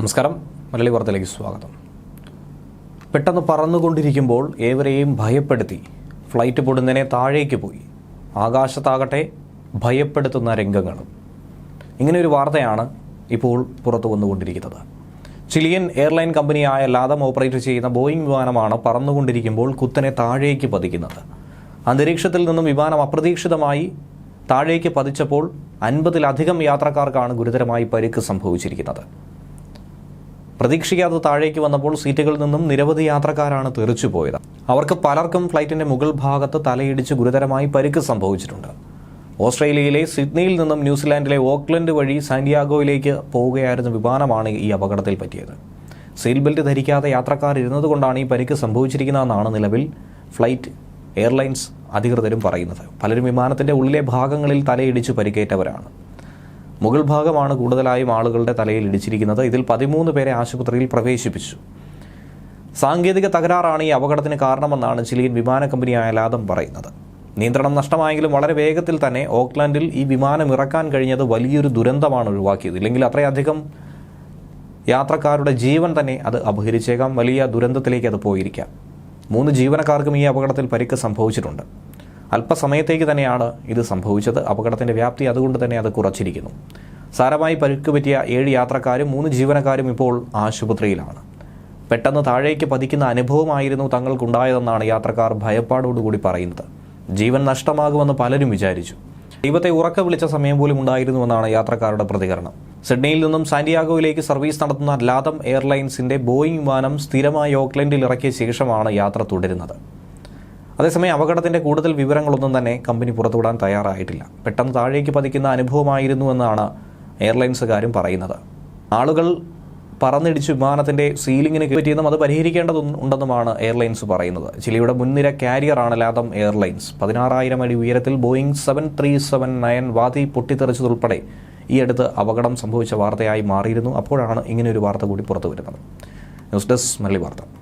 നമസ്കാരം. മലയാളി വാർത്തയിലേക്ക് സ്വാഗതം. പെട്ടെന്ന് പറന്നുകൊണ്ടിരിക്കുമ്പോൾ ഏവരെയും ഭയപ്പെടുത്തി. ഫ്ലൈറ്റ് പൊടുന്നതിനെ താഴേക്ക് പോയി. ആകാശത്താകട്ടെ ഭയപ്പെടുത്തുന്ന രംഗങ്ങളും. ഇങ്ങനെ ഒരു വാർത്തയാണ് ഇപ്പോൾ പുറത്തു വന്നുകൊണ്ടിരിക്കുന്നത്. ചിലിയൻ എയർലൈൻ കമ്പനിയായ ലാദം ഓപ്പറേറ്റ് ചെയ്യുന്ന ബോയിങ് വിമാനമാണ് പറന്നുകൊണ്ടിരിക്കുമ്പോൾ കുത്തനെ താഴേക്ക് പതിക്കുന്നത്. അന്തരീക്ഷത്തിൽ നിന്നും വിമാനം അപ്രതീക്ഷിതമായി താഴേക്ക് പതിച്ചപ്പോൾ അൻപതിലധികം യാത്രക്കാർക്കാണ് ഗുരുതരമായി പരിക്ക് സംഭവിച്ചിരിക്കുന്നത്. പ്രതീക്ഷിക്കാതെ താഴേക്ക് വന്നപ്പോൾ സീറ്റുകളിൽ നിന്നും നിരവധി യാത്രക്കാരാണ് തെറിച്ചു പോയത്. അവർക്ക് പലർക്കും ഫ്ലൈറ്റിന്റെ മുകൾ ഭാഗത്ത് തലയിടിച്ച് ഗുരുതരമായി പരിക്ക് സംഭവിച്ചിട്ടുണ്ട്. ഓസ്ട്രേലിയയിലെ സിഡ്നിയിൽ നിന്നും ന്യൂസിലാൻഡിലെ ഓക്ലൻഡ് വഴി സാന്റിയാഗോയിലേക്ക് പോവുകയായിരുന്ന വിമാനമാണ് ഈ അപകടത്തിൽ പറ്റിയത്. സീൽ ബെൽറ്റ് ധരിക്കാതെ യാത്രക്കാർ ഇരുന്നതുകൊണ്ടാണ് ഈ പരിക്ക് സംഭവിച്ചിരിക്കുന്നതെന്നാണ് നിലവിൽ ഫ്ലൈറ്റ് എയർലൈൻസ് അധികൃതരും പറയുന്നത്. പലരും വിമാനത്തിന്റെ ഉള്ളിലെ ഭാഗങ്ങളിൽ തലയിടിച്ച് പരിക്കേറ്റവരാണ്. മുകൾ ഭാഗമാണ് കൂടുതലായും ആളുകളുടെ തലയിൽ ഇടിച്ചിരിക്കുന്നത്. ഇതിൽ പതിമൂന്ന് പേരെ ആശുപത്രിയിൽ പ്രവേശിപ്പിച്ചു. സാങ്കേതിക തകരാറാണ് ഈ അപകടത്തിന് കാരണമെന്നാണ് ചിലിയൻ വിമാന കമ്പനിയായ ലാദം പറയുന്നത്. നിയന്ത്രണം നഷ്ടമായെങ്കിലും വളരെ വേഗത്തിൽ തന്നെ ഓക്ലാൻഡിൽ ഈ വിമാനം ഇറക്കാൻ കഴിഞ്ഞത് വലിയൊരു ദുരന്തമാണ് ഒഴിവാക്കിയത്. ഇല്ലെങ്കിൽ അത്രയധികം യാത്രക്കാരുടെ ജീവൻ തന്നെ അത് അപഹരിച്ചേക്കാം. വലിയ ദുരന്തത്തിലേക്ക് അത് പോയിരിക്കാം. മൂന്ന് ജീവനക്കാർക്കും ഈ അപകടത്തിൽ പരിക്ക് സംഭവിച്ചിട്ടുണ്ട്. അല്പസമയത്തേക്ക് തന്നെയാണ് ഇത് സംഭവിച്ചത്. അപകടത്തിന്റെ വ്യാപ്തി അതുകൊണ്ട് തന്നെ അത് കുറച്ചിരിക്കുന്നു. സാരമായി പരിക്ക് പറ്റിയ ഏഴ് യാത്രക്കാരും മൂന്ന് ജീവനക്കാരും ഇപ്പോൾ ആശുപത്രിയിലാണ്. പെട്ടെന്ന് താഴേക്ക് പതിക്കുന്ന അനുഭവമായിരുന്നു തങ്ങൾക്കുണ്ടായതെന്നാണ് യാത്രക്കാർ ഭയപ്പാടോടുകൂടി പറയുന്നത്. ജീവൻ നഷ്ടമാകുമെന്ന് പലരും വിചാരിച്ചു. ദൈവത്തെ ഉറക്ക വിളിച്ച സമയം പോലും ഉണ്ടായിരുന്നുവെന്നാണ് യാത്രക്കാരുടെ പ്രതികരണം. സിഡ്നിയിൽ നിന്നും സാന്റിയാഗോയിലേക്ക് സർവീസ് നടത്തുന്ന ലാതം എയർലൈൻസിന്റെ ബോയിങ് വിമാനം സ്ഥിരമായി ഓക്ലൻഡിൽ ഇറക്കിയ ശേഷമാണ് യാത്ര തുടരുന്നത്. അതേസമയം അപകടത്തിന്റെ കൂടുതൽ വിവരങ്ങളൊന്നും തന്നെ കമ്പനി പുറത്തുവിടാൻ തയ്യാറായിട്ടില്ല. പെട്ടെന്ന് താഴേക്ക് പതിക്കുന്ന അനുഭവമായിരുന്നു എന്നാണ് എയർലൈൻസുകാരും പറയുന്നത്. ആളുകൾ പറന്നിടിച്ച് വിമാനത്തിന്റെ സീലിംഗിന് പറ്റിയെന്നും അത് പരിഹരിക്കേണ്ടതുണ്ടെന്നുമാണ് എയർലൈൻസ് പറയുന്നത്. ചിലിയുടെ മുൻനിര കാരിയറാണ് ലാതം എയർലൈൻസ്. പതിനാറായിരം അടി ഉയരത്തിൽ Boeing seven three seven nine വാതി പൊട്ടിത്തെറിച്ചതുൾപ്പെടെ ഈ അടുത്ത് അപകടം സംഭവിച്ച വാർത്തയായി മാറിയിരുന്നു. അപ്പോഴാണ് ഇങ്ങനെയൊരു വാർത്ത കൂടി പുറത്തു വരുന്നത് ന്യൂസ് ഡെസ്ക് മല്ലി വാർത്ത.